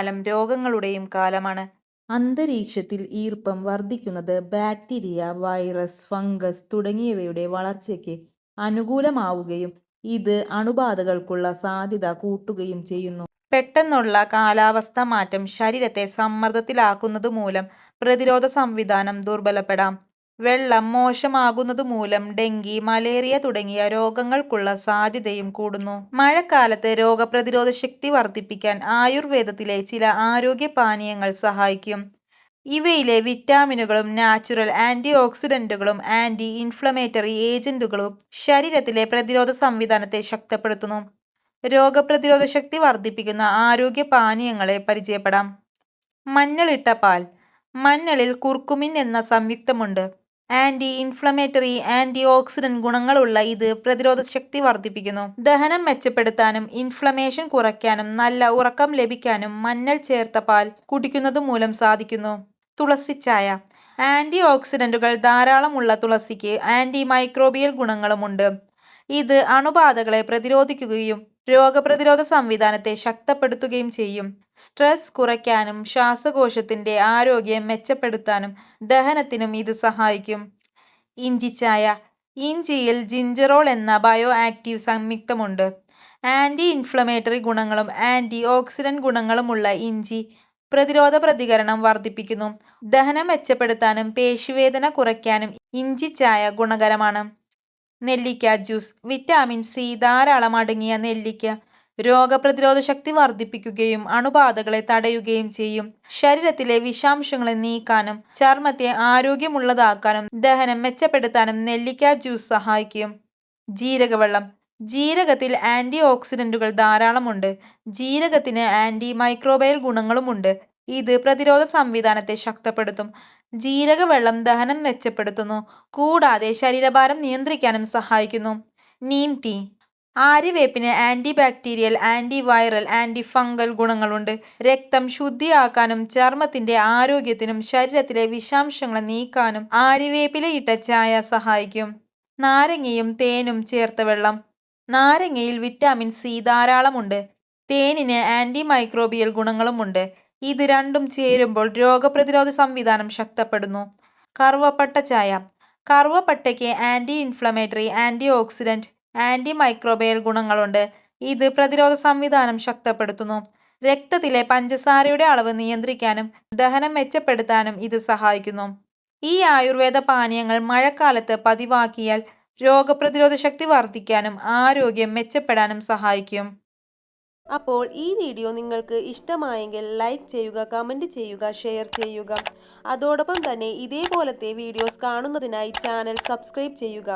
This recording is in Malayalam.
കാലം രോഗങ്ങളുടെയും കാലമാണ്. അന്തരീക്ഷത്തിൽ ഈർപ്പം വർദ്ധിക്കുന്നത് ബാക്ടീരിയ വൈറസ് ഫംഗസ് തുടങ്ങിയവയുടെ വളർച്ചയ്ക്ക് അനുകൂലമാവുകയും ഇത് അണുബാധകൾക്കുള്ള സാധ്യത കൂട്ടുകയും ചെയ്യുന്നു. പെട്ടെന്നുള്ള കാലാവസ്ഥ മാറ്റം ശരീരത്തെ സമ്മർദ്ദത്തിലാക്കുന്നത് മൂലം പ്രതിരോധ സംവിധാനം ദുർബലപ്പെടാം. വെള്ളം മോശമാകുന്നത് മൂലം ഡെങ്കി മലേറിയ തുടങ്ങിയ രോഗങ്ങൾക്കുള്ള സാധ്യതയും കൂടുന്നു. മഴക്കാലത്ത് രോഗപ്രതിരോധ ശക്തി വർദ്ധിപ്പിക്കാൻ ആയുർവേദത്തിലെ ചില ആരോഗ്യ പാനീയങ്ങൾ സഹായിക്കും. ഇവയിലെ വിറ്റാമിനുകളും നാച്ചുറൽ ആന്റി ഓക്സിഡന്റുകളും ആന്റി ഇൻഫ്ലമേറ്ററി ഏജന്റുകളും ശരീരത്തിലെ പ്രതിരോധ സംവിധാനത്തെ ശക്തപ്പെടുത്തുന്നു. രോഗപ്രതിരോധ ശക്തി വർദ്ധിപ്പിക്കുന്ന ആരോഗ്യ പാനീയങ്ങളെ പരിചയപ്പെടാം. മഞ്ഞളിട്ട പാൽ. മഞ്ഞളിൽ കുർക്കുമിൻ എന്ന സംയുക്തമുണ്ട്. ആന്റി ഇൻഫ്ലമേറ്ററി ആന്റി ഓക്സിഡന്റ് ഗുണങ്ങളുള്ള ഇത് പ്രതിരോധ ശക്തി വർദ്ധിപ്പിക്കുന്നു. ദഹനം മെച്ചപ്പെടുത്താനും ഇൻഫ്ലമേഷൻ കുറയ്ക്കാനും നല്ല ഉറക്കം ലഭിക്കാനും മഞ്ഞൾ ചേർത്ത പാൽ കുടിക്കുന്നത് മൂലം സാധിക്കുന്നു. തുളസി ചായ. ആന്റി ഓക്സിഡന്റുകൾ ധാരാളമുള്ള തുളസിക്ക് ആന്റി മൈക്രോബിയൽ ഗുണങ്ങളുമുണ്ട്. ഇത് അണുബാധകളെ പ്രതിരോധിക്കുകയും രോഗപ്രതിരോധ സംവിധാനത്തെ ശക്തപ്പെടുത്തുകയും ചെയ്യും. സ്ട്രെസ് കുറയ്ക്കാനും ശ്വാസകോശത്തിന്റെ ആരോഗ്യം മെച്ചപ്പെടുത്താനും ദഹനത്തിനും ഇത് സഹായിക്കും. ഇഞ്ചിച്ചായ ഇഞ്ചിയിൽ ജിഞ്ചറോൾ എന്ന ബയോ ആക്റ്റീവ് സംയുക്തമുണ്ട്. ആന്റി ഇൻഫ്ലമേറ്ററി ഗുണങ്ങളും ആന്റി ഓക്സിഡന്റ് ഗുണങ്ങളുമുള്ള ഇഞ്ചി പ്രതിരോധ പ്രതികരണം വർദ്ധിപ്പിക്കുന്നു. ദഹനം മെച്ചപ്പെടുത്താനും പേശിവേദന കുറയ്ക്കാനും ഇഞ്ചിച്ചായ ഗുണകരമാണ്. നെല്ലിക്ക ജ്യൂസ് വിറ്റാമിൻ സി ധാരാളം അടങ്ങിയ നെല്ലിക്ക രോഗപ്രതിരോധ ശക്തി വർദ്ധിപ്പിക്കുകയും അണുബാധകളെ തടയുകയും ചെയ്യും. ശരീരത്തിലെ വിഷാംശങ്ങളെ നീക്കാനും ചർമ്മത്തെ ആരോഗ്യമുള്ളതാക്കാനും ദഹനം മെച്ചപ്പെടുത്താനും നെല്ലിക്ക ജ്യൂസ് സഹായിക്കും. ജീരകവെള്ളം. ജീരകത്തിൽ ആന്റി ഓക്സിഡന്റുകൾ ധാരാളമുണ്ട്. ജീരകത്തിന് ആന്റി മൈക്രോബയൽ ഗുണങ്ങളുമുണ്ട്. ഇത് പ്രതിരോധ സംവിധാനത്തെ ശക്തിപ്പെടുത്തും. ജീരകവെള്ളം ദഹനം മെച്ചപ്പെടുത്തുന്നു. കൂടാതെ ശരീരഭാരം നിയന്ത്രിക്കാനും സഹായിക്കുന്നു. നീം ടീ. ആര്യവേപ്പിന് antibacterial antiviral antifungal ഗുണങ്ങളുണ്ട്. രക്തം ശുദ്ധിയാക്കാനും ചർമ്മത്തിന്റെ ആരോഗ്യത്തിനും ശരീരത്തിലെ വിഷാംശങ്ങൾ നീക്കാനും ആര്യവേപ്പിലെ ഇട്ട ചായ സഹായിക്കും. നാരങ്ങയും തേനും ചേർത്ത വെള്ളം. നാരങ്ങയിൽ വിറ്റാമിൻ സി ധാരാളമുണ്ട്. തേനിന് ആന്റി മൈക്രോബിയൽ ഗുണങ്ങളുമുണ്ട്. ഇത് രണ്ടും ചേരുമ്പോൾ രോഗപ്രതിരോധ സംവിധാനം ശക്തപ്പെടുന്നു. കറുവപ്പട്ട ചായ. കറുവപ്പട്ടയ്ക്ക് anti inflammatory antioxidant antimicrobial ഗുണങ്ങളുണ്ട്. ഇത് പ്രതിരോധ സംവിധാനം ശക്തപ്പെടുത്തുന്നു. രക്തത്തിലെ പഞ്ചസാരയുടെ അളവ് നിയന്ത്രിക്കാനും ദഹനം മെച്ചപ്പെടുത്താനും ഇത് സഹായിക്കുന്നു. ഈ ആയുർവേദ പാനീയങ്ങൾ മഴക്കാലത്ത് പതിവാക്കിയാൽ രോഗപ്രതിരോധ ശക്തി വർദ്ധിക്കാനും ആരോഗ്യം മെച്ചപ്പെടാനും സഹായിക്കും. അപ്പോൾ ഈ വീഡിയോ നിങ്ങൾക്ക് ഇഷ്ടമായെങ്കിൽ ലൈക്ക് ചെയ്യുക കമന്റ് ചെയ്യുക ഷെയർ ചെയ്യുക. അതോടൊപ്പം തന്നെ ഇതേപോലത്തെ വീഡിയോസ് കാണുന്നതിനായി ചാനൽ സബ്സ്ക്രൈബ് ചെയ്യുക.